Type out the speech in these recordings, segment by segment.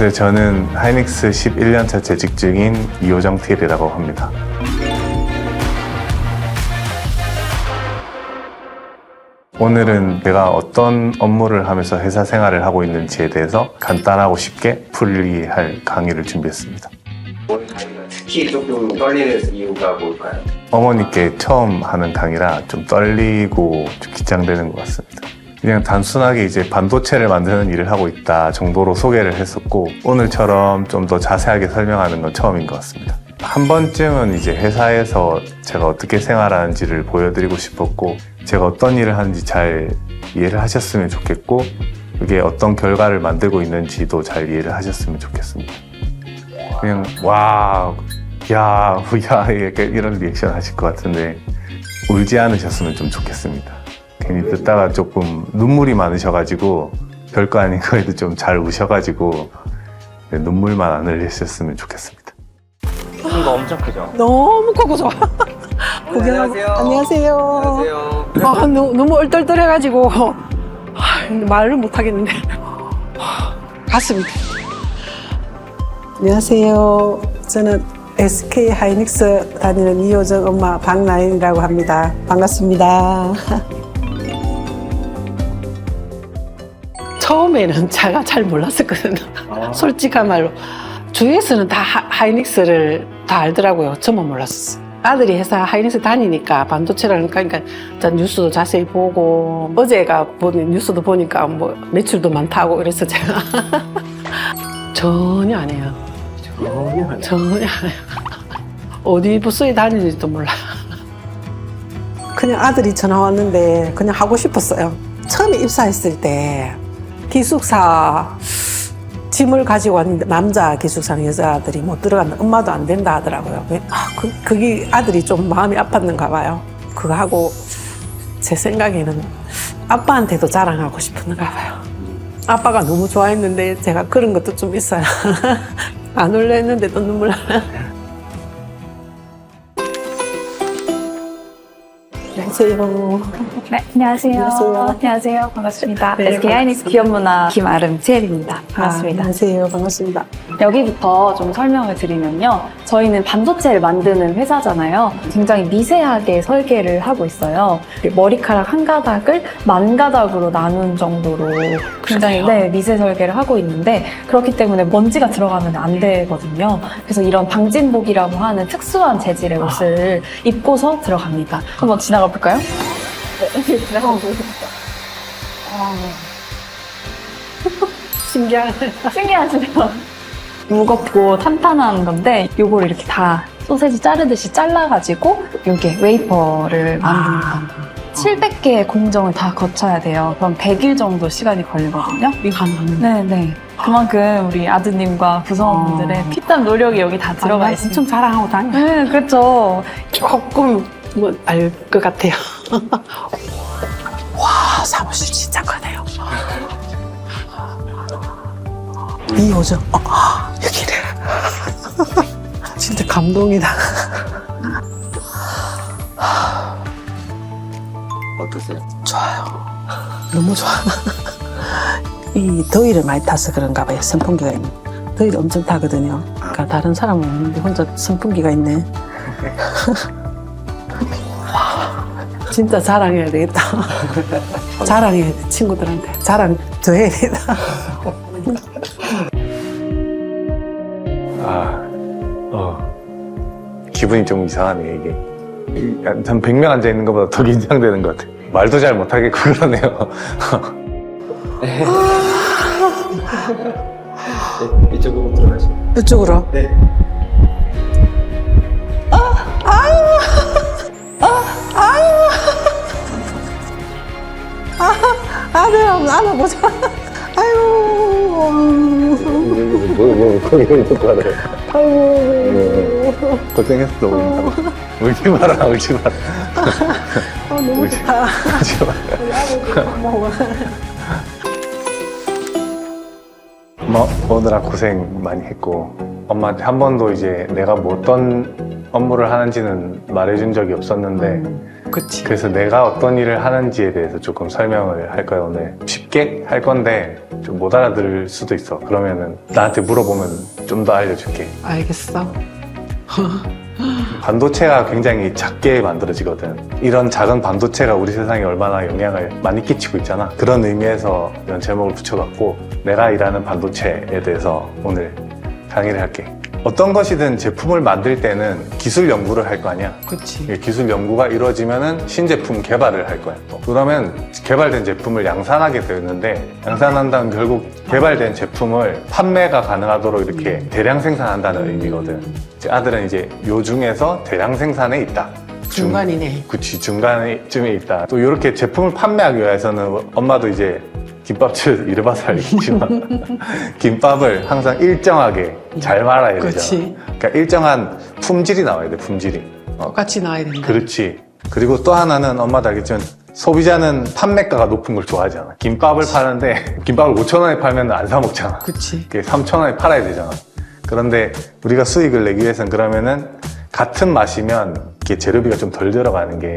안녕하세요. 저는 하이닉스 11년차 재직 중인 이호정 TL이라고 합니다. 오늘은 내가 어떤 업무를 하면서 회사 생활을 하고 있는지에 대해서 간단하고 쉽게 풀이할 강의를 준비했습니다. 특히 조금 떨리는 이유가 뭘까요? 어머니께 처음 하는 강의라 좀 떨리고 좀 긴장되는 것 같습니다. 그냥 단순하게 이제 반도체를 만드는 일을 하고 있다 정도로 소개를 했었고 오늘처럼 좀 더 자세하게 설명하는 건 처음인 것 같습니다. 한 번쯤은 이제 회사에서 제가 어떻게 생활하는지를 보여드리고 싶었고 제가 어떤 일을 하는지 잘 이해를 하셨으면 좋겠고 그게 어떤 결과를 만들고 있는지도 잘 이해를 하셨으면 좋겠습니다. 그냥 와, 야, 야 이렇게 이런 리액션 하실 것 같은데 울지 않으셨으면 좀 좋겠습니다. 괜히 듣다가 조금 눈물이 많으셔가지고 별거 아닌 거에도 좀 잘 우셔가지고 네, 눈물만 안 흘리셨으면 좋겠습니다. 이거 엄청 크죠? 너무 크고 좋아. 구경하고. 안녕하세요. 안녕하세요. 안녕하세요. 아, 너무, 너무 얼떨떨해가지고 아, 말을 못 하겠는데 아, 가슴이. 안녕하세요. 저는 SK 하이닉스 다니는 이호정 엄마 박나인이라고 합니다. 반갑습니다. 처음에는 제가 잘 몰랐었거든요. 솔직한 말로. 주위에서는 다 하- 하이닉스를 다 알더라고요. 저만 몰랐었어요. 아들이 회사 하이닉스 다니니까 반도체라니까 그러니까 전 뉴스도 자세히 보고 어제가 보는 뉴스도 보니까 뭐 매출도 많다고 그래서 제가 전혀 안 해요. 전혀 전혀 안 해요. 어디 부서에 다니는지도 몰라. 그냥 아들이 전화 왔는데 그냥 하고 싶었어요. 처음에 입사했을 때 기숙사 짐을 가지고 왔는데 남자 기숙사는 여자들이 못 들어간다. 엄마도 안 된다 하더라고요. 왜? 아, 그, 그게 아들이 좀 마음이 아팠는가 봐요. 그거 하고 제 생각에는 아빠한테도 자랑하고 싶었는가 봐요. 아빠가 너무 좋아했는데 제가 그런 것도 좀 있어요. 안 울려 했는데도 눈물 나. 안녕하세요. 네, 안녕하세요. 안녕하세요. 안녕하세요. 반갑습니다. 네, SK 하이닉스 기업문화 김아름 지혜입니다. 반갑습니다. 아, 안녕하세요. 반갑습니다. 여기부터 좀 설명을 드리면요. 저희는 반도체를 만드는 회사잖아요. 굉장히 미세하게 설계를 하고 있어요. 머리카락 한 가닥을 만 가닥으로 나눈 정도로 굉장히 네, 미세 설계를 하고 있는데 그렇기 때문에 먼지가 들어가면 안 되거든요. 그래서 이런 방진복이라고 하는 특수한 재질의 옷을 입고서 들어갑니다. 한번 지나가 볼까요? 보겠습니다. 신기하네. 신기하시죠? 무겁고 탄탄한 건데 요걸 이렇게 다 소세지 자르듯이 잘라가지고 요게 웨이퍼를 만듭니다. 700개의 공정을 다 거쳐야 돼요. 그럼 100일 정도 시간이 걸리거든요. 네네. 그만큼 우리 아드님과 구성원분들의 피땀 노력이 여기 다 들어가 엄청 있습니다. 자랑하고 다녀. 네, 그렇죠. 조금 뭐알 것 같아요. 와 사무실 진짜 크네요. 이호정 어, 여기래. 진짜 감동이다. 어떠세요? 좋아요. 너무 좋아. 이 더위를 많이 타서 그런가 봐요. 선풍기가 있네. 더위를 엄청 타거든요. 그러니까 다른 사람은 없는데 혼자 선풍기가 있네. 와, 진짜 자랑해야 되겠다. 자랑해야 돼, 친구들한테. 자랑 더 해야 되겠다. 아, 어, 기분이 좀 이상하네 이게. 이- 한 100명 앉아 있는 것보다 더 긴장되는 것 같아. 말도 잘 못하겠고 그러네요. 네, 이쪽으로 들어가시면. 이쪽으로. 네. 아들 한번 안아보자. 아유. 뭐, 뭐, 거기는 똑같아요. 아유. 고생했어, 우리. 울지 마라, 울지 마라. 아, 너무 울지 좋다. 울지 마라. 우리 아들도 고마워. 엄마 오느라 고생 많이 했고 엄마한테 한 번도 이제 내가 뭐 어떤 업무를 하는지는 말해준 적이 없었는데 그치. 그래서 내가 어떤 일을 하는지에 대해서 조금 설명을 할 거예요 오늘 쉽게 할 건데 좀 못 알아들을 수도 있어. 그러면은 나한테 물어보면 좀 더 알려줄게. 알겠어. 반도체가 굉장히 작게 만들어지거든. 이런 작은 반도체가 우리 세상에 얼마나 영향을 많이 끼치고 있잖아. 그런 의미에서 이런 제목을 붙여갖고 내가 일하는 반도체에 대해서 오늘 강의를 할게. 어떤 것이든 제품을 만들 때는 기술 연구를 할 거 아니야. 그치. 이게 기술 연구가 이루어지면은 신제품 개발을 할 거야. 또. 그러면 개발된 제품을 양산하게 되는데 양산한 다음 결국 개발된 제품을 판매가 가능하도록 이렇게 대량 생산한다는 의미거든. 이제 아들은 이제 요 중에서 대량 생산에 있다. 중- 중간이네. 그치 중간쯤에 있다. 또 이렇게 제품을 판매하기 위해서는 엄마도 이제 김밥집 이래봐서 알겠지만 김밥을 항상 일정하게 잘 말아야 되잖아. 그러니까 일정한 품질이 나와야 돼. 품질이. 어, 똑같이 나와야 된다. 그렇지. 그리고 또 하나는 엄마도 알겠지만 소비자는 판매가가 높은 걸 좋아하잖아. 김밥을 파는데 김밥을 5천 원에 팔면 안 사 먹잖아. 그치. 그게 3천 원에 팔아야 되잖아. 그런데 우리가 수익을 내기 위해서는 그러면은 같은 맛이면 이게 재료비가 좀 덜 들어가는 게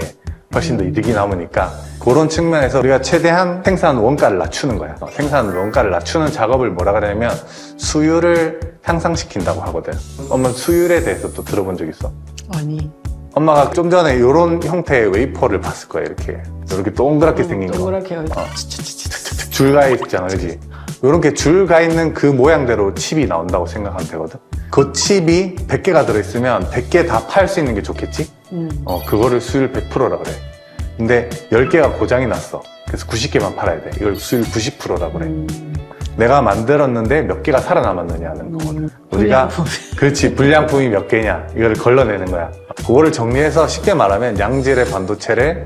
훨씬 더 이득이 남으니까 그런 측면에서 우리가 최대한 생산 원가를 낮추는 거야. 어, 생산 원가를 낮추는 작업을 뭐라 그러냐면 수율을 향상시킨다고 하거든. 엄마 수율에 대해서 또 들어본 적 있어? 아니. 엄마가 좀 전에 이런 형태의 웨이퍼를 봤을 거야 이렇게 이렇게 동그랗게 생긴 거 동그랗게. 어. 줄가 있잖아 그지 이렇게 줄 가 있는 그 모양대로 칩이 나온다고 생각하면 되거든 그 칩이 100개가 들어있으면 100개 다 팔 수 있는 게 좋겠지 음. 어 그거를 수율 100%라 그래. 근데 10개가 고장이 났어. 그래서 90개만 팔아야 돼. 이걸 수율 90%라 그래. 내가 만들었는데 몇 개가 살아남았느냐는 거거든. 우리가 그렇지 불량품이 몇 개냐. 이거를 걸러내는 거야. 그거를 정리해서 쉽게 말하면 양질의 반도체를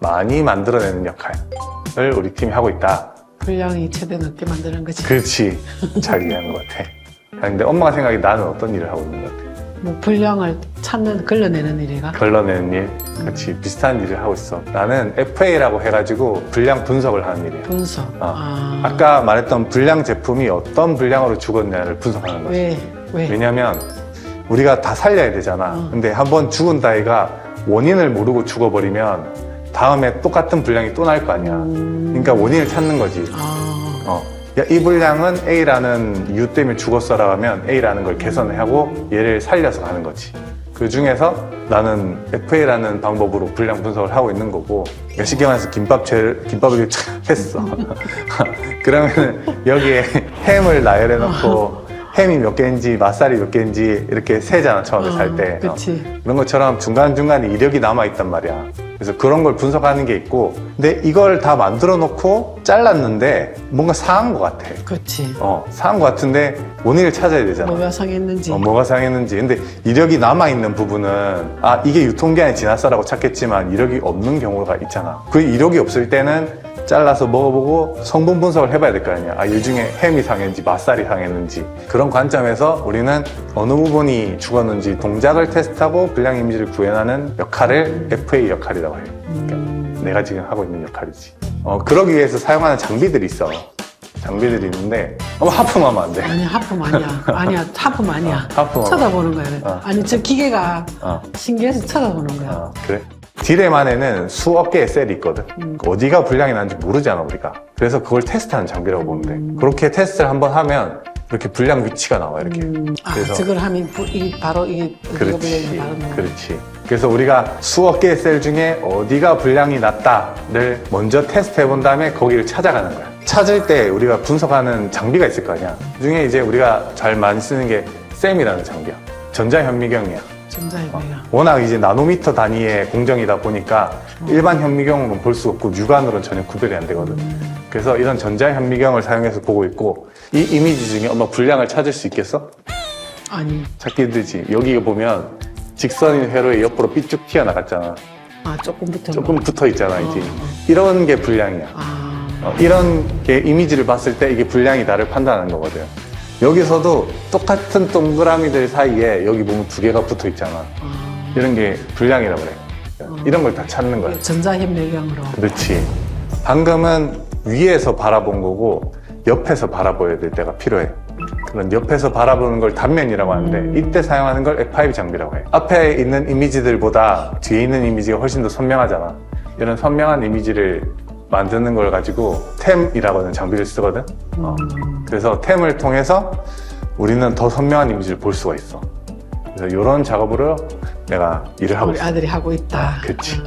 많이 만들어내는 역할을 우리 팀이 하고 있다. 분량이 최대 높게 만드는 거지. 그렇지. 잘 이해한 것 같아. 아니, 근데 엄마가 생각에 나는 어떤 일을 하고 있는 것 같아 뭐 분량을 찾는, 걸러내는 일이가. 걸러내는 일 같이 비슷한 일을 하고 있어 나는 FA라고 해가지고 불량 분석을 하는 일이야 분석. 어. 아. 아까 말했던 불량 제품이 어떤 불량으로 죽었냐를 분석하는 거지 왜? 왜? 왜냐면 우리가 다 살려야 되잖아. 어. 근데 한번 죽은 다이가 원인을 모르고 죽어버리면 다음에 똑같은 불량이 또 날 거 아니야. 그러니까 원인을 찾는 거지. 아. 어. 야, 이 불량은 A라는 이유 때문에 죽었어라 하면 A라는 걸 개선하고 얘를 살려서 가는 거지. 그 중에서 나는 FA라는 방법으로 불량 분석을 하고 있는 거고, 쉽게 말해서 김밥채를, 김밥을 했어. 그러면 여기에 햄을 나열해 놓고, 햄이 몇 개인지, 맛살이 몇 개인지 이렇게 세잖아, 처음에 살 때. 어. 그치. 그런 것처럼 중간 중간에 이력이 남아 있단 말이야. 그래서 그런 걸 분석하는 게 있고, 근데 이걸 다 만들어 놓고 잘랐는데 뭔가 상한 것 같아. 그치. 어, 상한 것 같은데 원인을 찾아야 되잖아. 뭐가 상했는지. 어, 뭐가 상했는지. 근데 이력이 남아있는 부분은, 아, 이게 유통기한이 지났어라고 찾겠지만 이력이 없는 경우가 있잖아. 그 이력이 없을 때는 잘라서 먹어보고 성분 분석을 해봐야 될 거 아니야. 아, 이 중에 햄이 상했는지 맛살이 상했는지. 그런 관점에서 우리는 어느 부분이 죽었는지 동작을 테스트하고 불량 이미지를 구현하는 역할을 FA 역할이라고 해요. 그러니까 내가 지금 하고 있는 역할이지. 어, 그러기 위해서 사용하는 장비들이 있어. 장비들이 있는데, 너무 하품하면 안 돼. 아니, 하품 아니야. 아니야, 하품 아니야. 어, 하품. 쳐다보는 거야. 어. 아니, 저 기계가 어. 신기해서 쳐다보는 거야. 어, 그래? 딜엠 안에는 수억 개의 셀이 있거든. 어디가 불량이 나는지 모르잖아, 우리가. 그래서 그걸 테스트하는 장비라고 보면 돼. 그렇게 테스트를 한번 하면 이렇게 불량 위치가 나와, 이렇게. 음, 아, 그래서- 저걸 하면 부- 이게 바로 이게 그렇지. 바로 나와. 그렇지. 그래서 우리가 수억 개의 셀 중에 어디가 불량이 났다를 먼저 테스트 해 본 다음에 거기를 찾아가는 거야. 찾을 때 우리가 분석하는 장비가 있을 거 아니야. 그 중에 이제 우리가 잘 많이 쓰는 게 셈이라는 장비야. 전자현미경이야. 전자해봐야. 워낙 이제 나노미터 단위의 공정이다 보니까 일반 현미경으로는 볼 수 없고 육안으로는 전혀 구별이 안 되거든. 그래서 이런 전자 현미경을 사용해서 보고 있고 이 이미지 중에 엄마 불량을 찾을 수 있겠어? 아니, 찾기 힘들지. 여기 보면 직선인 회로에 옆으로 삐쭉 튀어나갔잖아. 아, 조금 붙은 조금 거. 붙어 있잖아, 이제. 어, 어. 이런 게 불량이야. 아, 어, 이런 게 이미지를 봤을 때 이게 불량이다를 판단하는 거거든. 여기서도 똑같은 동그라미들 사이에 여기 보면 두 개가 붙어 있잖아. 아. 이런 게 불량이라고 그래. 이런 걸 다 찾는 거야. 전자현미경으로. 그렇지. 방금은 위에서 바라본 거고 옆에서 바라보여야 될 때가 필요해. 그런 옆에서 바라보는 걸 단면이라고 하는데 이때 사용하는 걸 F5 장비라고 해. 앞에 있는 이미지들보다 뒤에 있는 이미지가 훨씬 더 선명하잖아. 이런 선명한 이미지를 만드는 걸 가지고 템이라고 하는 장비를 쓰거든. 어. 그래서 템을 통해서 우리는 더 선명한 이미지를 볼 수가 있어. 그래서 이런 작업으로 내가 일을 하고 우리 있어. 아들이 하고 있다. 그치.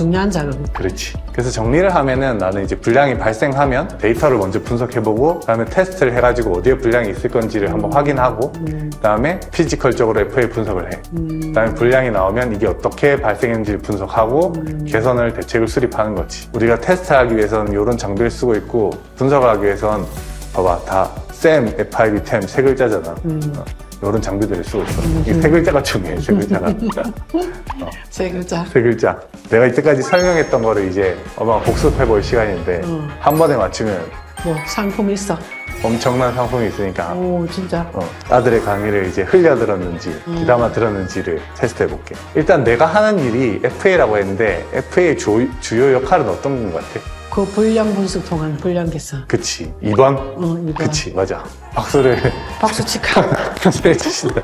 중요한 작업. 그렇지. 그래서 정리를 하면은 나는 이제 불량이 발생하면 데이터를 먼저 분석해보고 그다음에 테스트를 해가지고 어디에 불량이 있을 건지를 한번 확인하고 그다음에 피지컬적으로 FA 분석을 해. 그다음에 불량이 나오면 이게 어떻게 발생했는지 분석하고 개선을 대책을 수립하는 거지. 우리가 테스트하기 위해서는 이런 장비를 쓰고 있고 분석을 하기 위해서는 봐봐 다 SAM, FIB, TEM 세 글자잖아. 어, 이런 장비들을 쓰고 있어. 이게 세 글자가 중요해. 세 글자가. 세 글자. 세 글자. 내가 이때까지 설명했던 거를 이제 엄마가 복습해볼 시간인데 음. 한 번에 맞추면 뭐 상품 있어. 엄청난 상품이 있으니까 오 진짜. 어, 아들의 강의를 이제 흘려 들었는지 귀담아 들었는지를 테스트 해볼게. 일단 내가 하는 일이 FA라고 했는데 FA의 주, 주요 역할은 어떤 것 같아? 그 불량 분석 통한 불량 개선. 그치. 2번? 어 이거. 그치. 맞아. 박수를 박수 치카. 해주신다.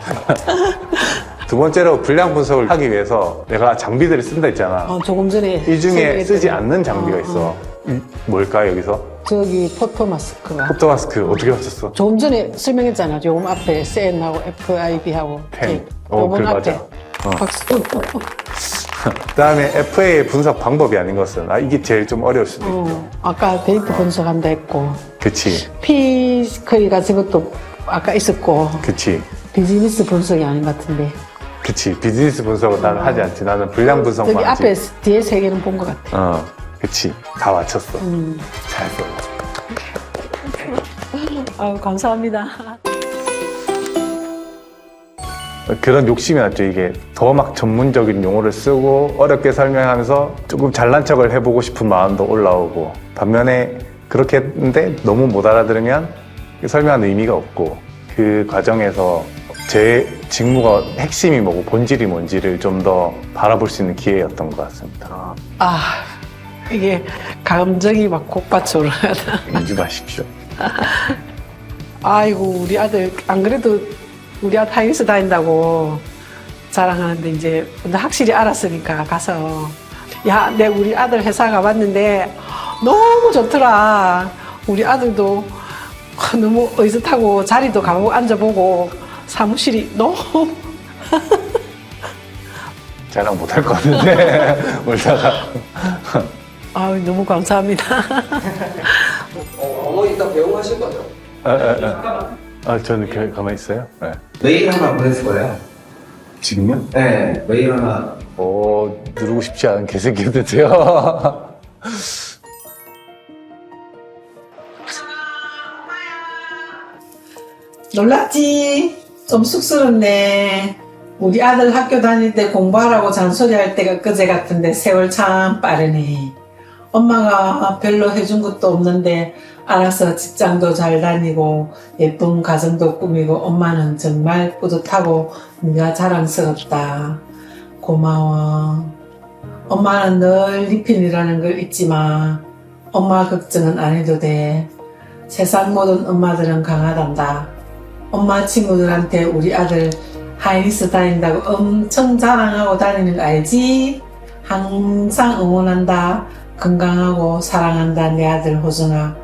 두 번째로 불량 분석을 하기 위해서 내가 장비들을 쓴다 했잖아. 어 조금 전에 이 중에 쓰지 않는 장비가 어, 있어. 어. 이- 뭘까 여기서? 저기 포토 마스크가. 포토 마스크 어떻게 맞췄어? 조금 전에 설명했잖아. 조금 앞에 SN하고 FIB하고 펜. 어, 요번 그래, 앞에. 맞아. 어. 박수. 그다음에 FA 분석 방법이 아닌 것은 아 이게 제일 좀 어려울 수도 있고. 어, 아까 데이터 분석한다 했고 그치, 피스컬이가 저것도 아까 있었고 그치, 비즈니스 분석이 아닌 것 같은데 그치. 비즈니스 분석은 나는 하지 않지. 나는 불량 분석만 저기 하지. 앞에 뒤에 세 개는 본 것 같아. 어, 그치. 다 맞췄어. 음. 잘 써. 아유 감사합니다. 그런 욕심이 났죠. 이게 더 막 전문적인 용어를 쓰고 어렵게 설명하면서 조금 잘난 척을 해보고 싶은 마음도 올라오고 반면에 그렇게 했는데 너무 못 알아들으면 설명하는 의미가 없고 그 과정에서 제 직무가 핵심이 뭐고 본질이 뭔지를 좀 더 바라볼 수 있는 기회였던 것 같습니다. 아 이게 감정이 막 kok받쳐 올라가다. 인지 마십시오. 아이고 우리 아들 안 그래도 우리 아들 하이스 다닌다고 자랑하는데 이제 근데 확실히 알았으니까 가서 야 내 우리 아들 회사 가봤는데 너무 좋더라 우리 아들도 너무 의젓하고 자리도 가보고 앉아보고 사무실이 너무 자랑 못할 것 같은데 울다가 아유 너무 감사합니다 어, 어머니 이따 배웅하실 거죠? 아, 아, 아. 아 저는 그 가만히 있어요. 네. 메일 하나 보내줄 거예요. 지금요? 네, 메일 하나. 오 누르고 싶지 않은 개새끼인데요. 놀랐지? 좀 쑥스럽네. 우리 아들 학교 다닐 때 공부하라고 잔소리할 때가 그제 같은데 세월 참 빠르네. 엄마가 별로 해준 것도 없는데 알아서 직장도 잘 다니고 예쁜 가정도 꾸미고 엄마는 정말 뿌듯하고 네가 자랑스럽다. 고마워. 엄마는 늘 리핀이라는 걸 잊지 마. 엄마 걱정은 안 해도 돼. 세상 모든 엄마들은 강하단다. 엄마 친구들한테 우리 아들 하이니스 다닌다고 엄청 자랑하고 다니는 거 알지? 항상 응원한다. 건강하고 사랑한다. 내 아들 호정아.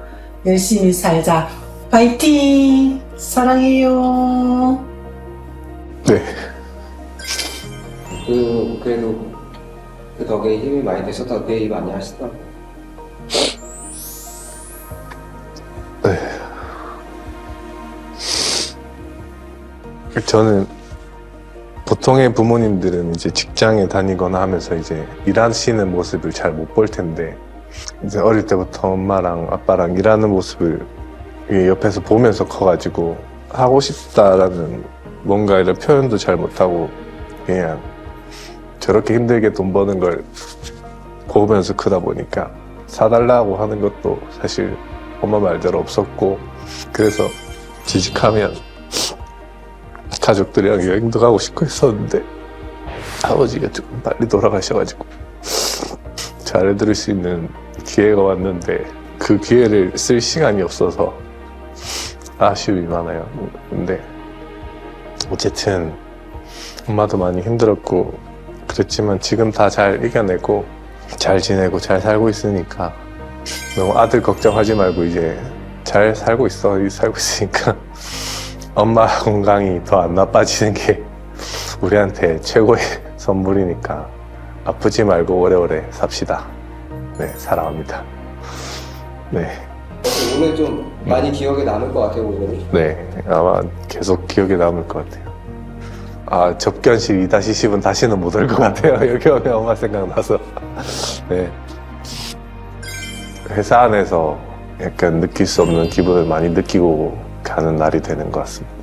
열심히 살자. 파이팅! 사랑해요. 네. 그, 그래도 그 덕에 힘이 많이 되셨다고 그 얘기 많이 하시더라고요. 저는 보통의 부모님들은 이제 직장에 다니거나 하면서 이제 일하시는 모습을 잘 못 볼 텐데 이제 어릴 때부터 엄마랑 아빠랑 일하는 모습을 옆에서 보면서 커가지고 하고 싶다라는 뭔가 이런 표현도 잘 못하고 그냥 저렇게 힘들게 돈 버는 걸 보면서 크다 보니까 사달라고 하는 것도 사실 엄마 말대로 없었고 그래서 지직하면 가족들이랑 여행도 가고 싶고 했었는데 아버지가 조금 빨리 돌아가셔가지고 잘 들을 수 있는 기회가 왔는데 그 기회를 쓸 시간이 없어서 아쉬움이 많아요. 근데 어쨌든 엄마도 많이 힘들었고 그랬지만 지금 다 잘 이겨내고 잘 지내고 잘 살고 있으니까 너무 아들 걱정하지 말고 이제 잘 살고 있어. 이 살고 있으니까 엄마 건강이 더 안 나빠지는 게 우리한테 최고의 선물이니까 아프지 말고 오래오래 삽시다. 네, 사랑합니다. 네, 오늘 좀 많이 기억에 남을 것 같아요, 오늘은. 네, 아마 계속 기억에 남을 것 같아요. 아, 접견실 2-10은 다시는 못 올 것 같아요. 여기 오면 엄마 생각나서. 네. 회사 안에서 약간 느낄 수 없는 기분을 많이 느끼고 가는 날이 되는 것 같습니다.